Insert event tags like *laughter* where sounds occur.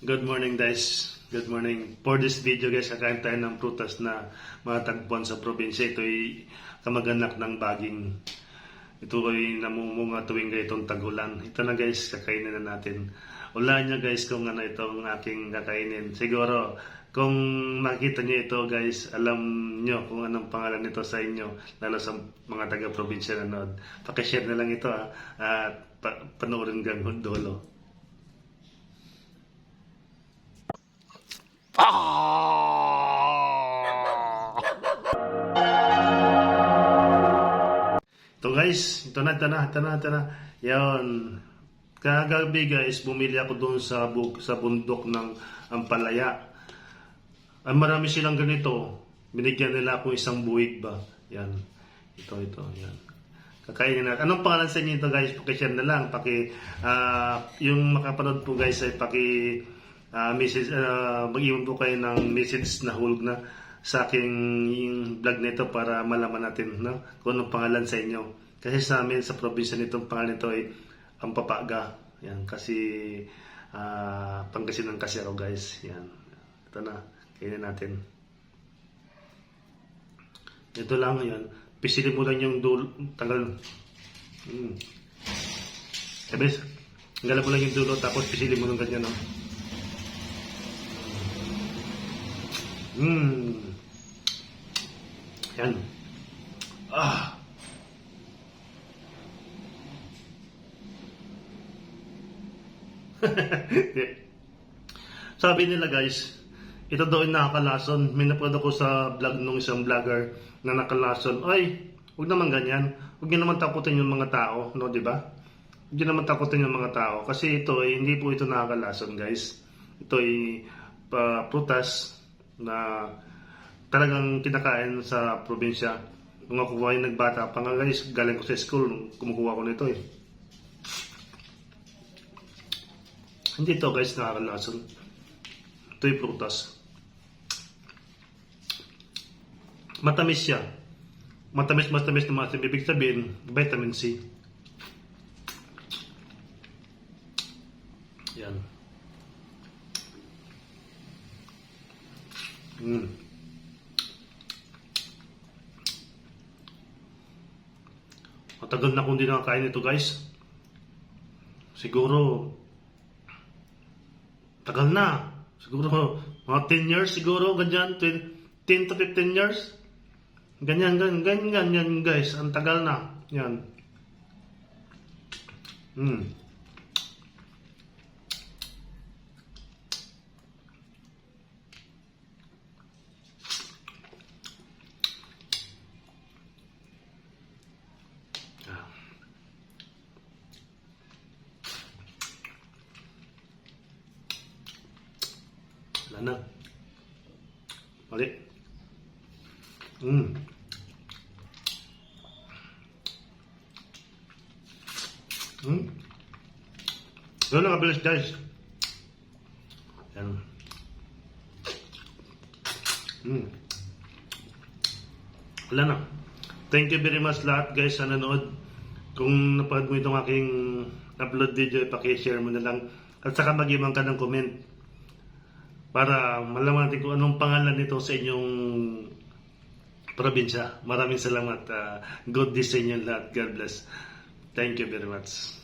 Good morning guys. Good morning. For this video guys, kakain tayo ng prutas na matatagpuan sa probinsya. Ito ay kamag-anak ng baging. Ito ay namumunga tuwing ganitong tagulan. Ito na guys, kakainin na natin. Ulaan nyo guys kung ano itong aking kakainin. Siguro, kung makita nyo ito guys, alam nyo kung anong pangalan nito sa inyo, lalo sa mga taga-probinsya na nanood. Pakishare na lang ito ha, at pa- panoorin hanggang dulo. *laughs* Ito guys, ito na, ito na, ito na, ito na. Yan. Kagabi guys, bumili ako doon sa, bu- sa bundok ng Ampalaya. Ang marami silang ganito. Binigyan nila ako isang buwig ba. Yan. Ito, ito, yan. Kakainin natin. Anong pangalan sa inyo ito guys? Pakishare na lang. Paki, ah, yung makapanood po guys ay paki ah, message, ah, mag-iwan po kayo ng message na hulog na sa aking yung vlog nito para malaman natin no? kung anong pangalan sa inyo. Kasi sa amin sa probinsya nitong pangalan nito ay ang papaga. Yan, kasi ah, Pangasinan kasi ako guys. Yan. Ito na. Kainin natin. Ito lang yan. Pisilin mo lang yung dulo. Tanggal. Mm. Tanggalan mo lang yung dulo tapos pisilin mo ng ganyan. No? Mm. Yan. Ah. *laughs* Sabi nila guys, ito daw ay nakakalason. May napanood ako sa vlog nung isang vlogger na nakalason. Ay, huwag naman ganyan. Huwag niyo naman takutin yung mga tao, no, di ba? Huwag niyo naman takutin yung mga tao. Kasi ito ay hindi po ito nakakalason, guys. Ito ay pa prutas na talagang kinakain sa probinsya. Nung ako ay nagbata pa nga guys, galing ko sa school, kumukuha ko nito eh. Hindi to guys nakakalason. Ito yung prutas. Matamis siya. Matamis, matamis na maasim. Ibig sabihin, vitamin C. Yan. Mm. Matagal na kung hindi nakakain ito guys. Siguro, tagal na. Siguro, mga 10 years siguro, ganyan. 20 10 to 15 years. Ganyan, ganyan, ganyan, ganyan guys. Ang tagal na. Yan. Hmm. Na. Mali. Mm. Mm. Ganun kabilis guys. Yan. Mm. Wala na. Thank you very much lahat guys sa nanood. Kung napanood mo itong aking upload video, pakishare mo na lang. At saka mag-ibang ka ng comment para malaman natin kung anong pangalan nito sa inyong probinsya. Maraming salamat. Uh, good day sa inyo lahat. God bless. Thank you very much.